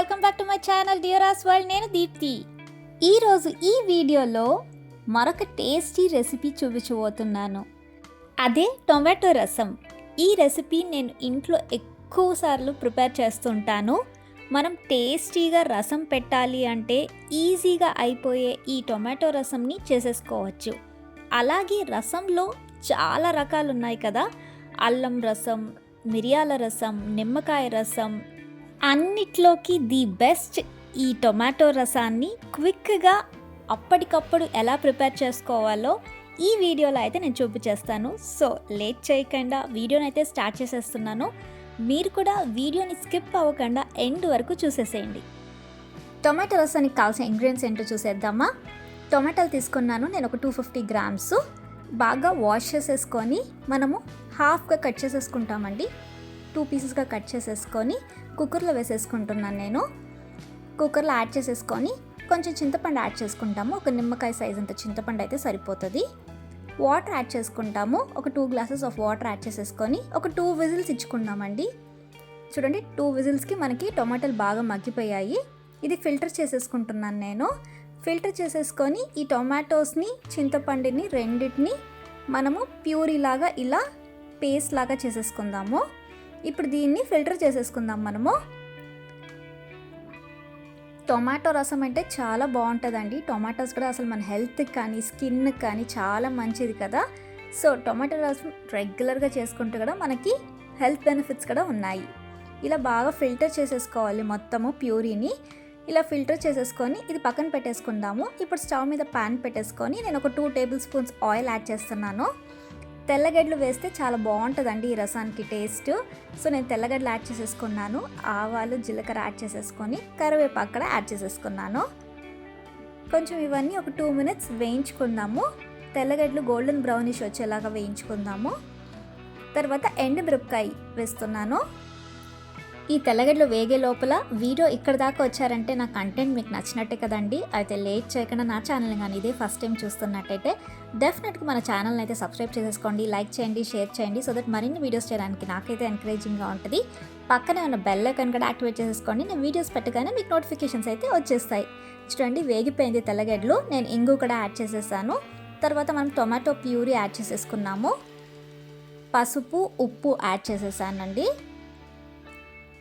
Welcome back to my channel డియరాస్ world. నేను దీప్తి. ఈరోజు ఈ వీడియోలో మరొక టేస్టీ రెసిపీ చూపించబోతున్నాను. అదే టొమాటో రసం. ఈ రెసిపీ నేను ఇంట్లో ఎక్కువసార్లు ప్రిపేర్ చేస్తుంటాను. మనం టేస్టీగా రసం పెట్టాలి అంటే ఈజీగా అయిపోయే ఈ టొమాటో రసంని చేసేసుకోవచ్చు. అలాగే రసంలో చాలా రకాలు ఉన్నాయి కదా. అల్లం రసం మిరియాల రసం నిమ్మకాయ రసం అన్నిట్లోకి ది బెస్ట్ ఈ టొమాటో రసాన్ని క్విక్గా అప్పటికప్పుడు ఎలా ప్రిపేర్ చేసుకోవాలో ఈ వీడియోలో అయితే నేను చూపించేస్తాను. సో లేట్ చేయకుండా వీడియోని అయితే స్టార్ట్ చేసేస్తున్నాను. మీరు కూడా వీడియోని స్కిప్ అవ్వకుండా ఎండ్ వరకు చూసేసేయండి. టొమాటో రసానికి కావాల్సిన ఇంగ్రీడియంట్స్ ఏంటో చూసేద్దామా? టొమాటోలు తీసుకున్నాను నేను ఒక టూ ఫిఫ్టీ గ్రామ్స్. బాగా వాష్ చేసేసుకొని మనము హాఫ్గా కట్ చేసేసుకుంటామండి. టూ పీసెస్గా కట్ చేసేసుకొని కుక్కర్లో వేసేసుకుంటున్నాను నేను. కుక్కర్లో యాడ్ చేసేసుకొని కొంచెం చింతపండు యాడ్ చేసుకుంటాము. ఒక నిమ్మకాయ సైజ్ అంత చింతపండు అయితే సరిపోతుంది. వాటర్ యాడ్ చేసుకుంటాము. ఒక two glasses of water add చేసేసుకొని ఒక టూ విజిల్స్ ఇచ్చుకుందామండి చూడండి టూ విజిల్స్కి మనకి టొమాటోలు బాగా మగ్గిపోయాయి. ఇది ఫిల్టర్ చేసేసుకుంటున్నాను నేను. ఫిల్టర్ చేసేసుకొని ఈ టొమాటోస్ని చింతపండుని రెండింటిని మనము ప్యూరీ లాగా ఇలా పేస్ట్ లాగా చేసేసుకుందాము. ఇప్పుడు దీన్ని ఫిల్టర్ చేసేసుకుందాం మనము. టొమాటో రసం అంటే చాలా బాగుంటుందండి. టొమాటోస్ కూడా అసలు మన హెల్త్కి కానీ స్కిన్కి కానీ చాలా మంచిది కదా. సో టొమాటో రసం రెగ్యులర్గా చేసుకుంటే కూడా మనకి హెల్త్ బెనిఫిట్స్ కూడా ఉన్నాయి. ఇలా బాగా ఫిల్టర్ చేసేసుకోవాలి మొత్తము ప్యూరీని. ఇలా ఫిల్టర్ చేసేసుకొని ఇది పక్కన పెట్టేసుకుందాము. ఇప్పుడు స్టవ్ మీద ప్యాన్ పెట్టేసుకొని నేను ఒక two tablespoons oil add చేస్తున్నాను. తెల్లగడ్డలు వేస్తే చాలా బాగుంటుందండి ఈ రసానికి టేస్ట్. సో నేను తెల్లగడ్డలు యాడ్ చేసేసుకున్నాను. ఆవాలు జీలకర్ర యాడ్ చేసేసుకొని కరివేపాకు కూడా యాడ్ చేసేసుకున్నాను. కొంచెం ఇవన్నీ ఒక టూ మినిట్స్ వేయించుకుందాము. తెల్లగడ్డలు గోల్డెన్ బ్రౌనిష్ వచ్చేలాగా వేయించుకుందాము. తర్వాత ఎండు మిరపకాయ వేస్తున్నాను. ఈ తెల్లగడ్డలు వేగే లోపల వీడియో ఇక్కడ దాకా వచ్చారంటే నా కంటెంట్ మీకు నచ్చినట్టే కదండి. అయితే లేట్ చేయకుండా నా ఛానల్ కానీ ఇదే ఫస్ట్ టైం చూస్తున్నట్టయితే డెఫినెట్గా మన ఛానల్ని అయితే సబ్స్క్రైబ్ చేసేసుకోండి లైక్ చేయండి షేర్ చేయండి సో దట్ మరిన్ని వీడియోస్ చేయడానికి నాకైతే ఎంకరేజింగ్గా ఉంటుంది. పక్కనే ఉన్న బెల్ ఐకాన్ కూడా యాక్టివేట్ చేసేసుకోండి నేను వీడియోస్ పెట్టగానే మీకు నోటిఫికేషన్స్ అయితే వచ్చేస్తాయి. చూడండి వేగిపోయింది తెల్లగడ్డలు. నేను ఇంగు కూడా యాడ్ చేసేసాను. తర్వాత మనం టొమాటో ప్యూరీ యాడ్ చేసేసుకున్నాము. పసుపు ఉప్పు యాడ్ చేసేసానండి.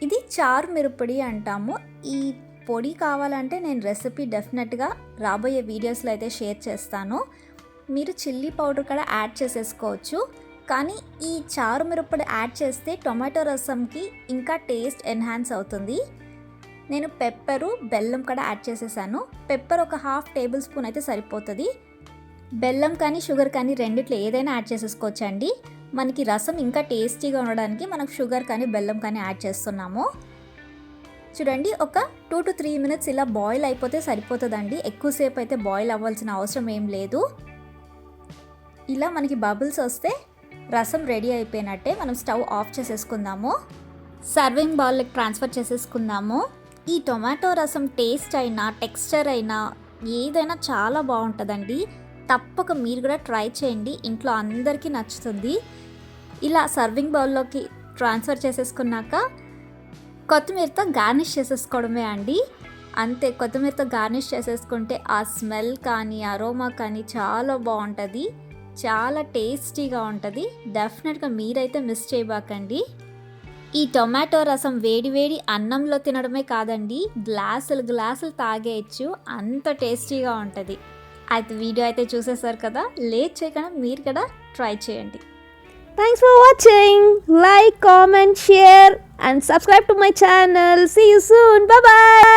ఇది చారు మిరపొడి అంటాము. ఈ పొడి కావాలంటే నేను రెసిపీ డెఫినెట్గా రాబోయే వీడియోస్లో అయితే షేర్ చేస్తాను. మీరు చిల్లీ పౌడర్ కూడా యాడ్ చేసేసుకోవచ్చు. కానీ ఈ చారు మిరపొడి యాడ్ చేస్తే టొమాటో రసంకి ఇంకా టేస్ట్ ఎన్హాన్స్ అవుతుంది. నేను పెప్పరు బెల్లం కూడా యాడ్ చేసేసాను. పెప్పర్ ఒక హాఫ్ టేబుల్ స్పూన్ అయితే సరిపోతుంది. బెల్లం కానీ షుగర్ కానీ రెండిట్లో ఏదైనా యాడ్ చేసేసుకోవచ్చండి. మనకి రసం ఇంకా టేస్టీగా ఉండడానికి మనం షుగర్ కానీ బెల్లం కానీ యాడ్ చేస్తున్నాము. చూడండి ఒక టూ టు త్రీ మినిట్స్ ఇలా బాయిల్ అయిపోతే సరిపోతుందండి. ఎక్కువసేపు అయితే బాయిల్ అవ్వాల్సిన అవసరం ఏం లేదు. ఇలా మనకి బబుల్స్ వస్తే రసం రెడీ అయిపోయినట్టే మనం స్టవ్ ఆఫ్ చేసేసుకుందాము. సర్వింగ్ బౌల్కి ట్రాన్స్ఫర్ చేసేసుకుందాము. ఈ టొమాటో రసం టేస్ట్ అయినా టెక్స్చర్ అయినా ఏదైనా చాలా బాగుంటుందండి. తప్పక మీరు కూడా ట్రై చేయండి. ఇంట్లో అందరికీ నచ్చుతుంది. ఇలా సర్వింగ్ బౌల్లోకి ట్రాన్స్ఫర్ చేసేసుకున్నాక కొత్తిమీరతో గార్నిష్ చేసేసుకోవడమే అండి. అంతే కొత్తిమీరతో గార్నిష్ చేసేసుకుంటే ఆ స్మెల్ కానీ అరోమా కానీ చాలా బాగుంటుంది. చాలా టేస్టీగా ఉంటుంది. డెఫినెట్గా మీరైతే మిస్ చేయబాకండి. ఈ టొమాటో రసం వేడి వేడి అన్నంలో తినడమే కాదండి. గ్లాసులు గ్లాసులు తాగేయచ్చు. అంత టేస్టీగా ఉంటుంది. అయితే వీడియో అయితే చూసేసారు కదా లేట్ చేయకుండా మీరు కదా ట్రై చేయండి. Thanks for watching like comment share and subscribe to my channel see soon bye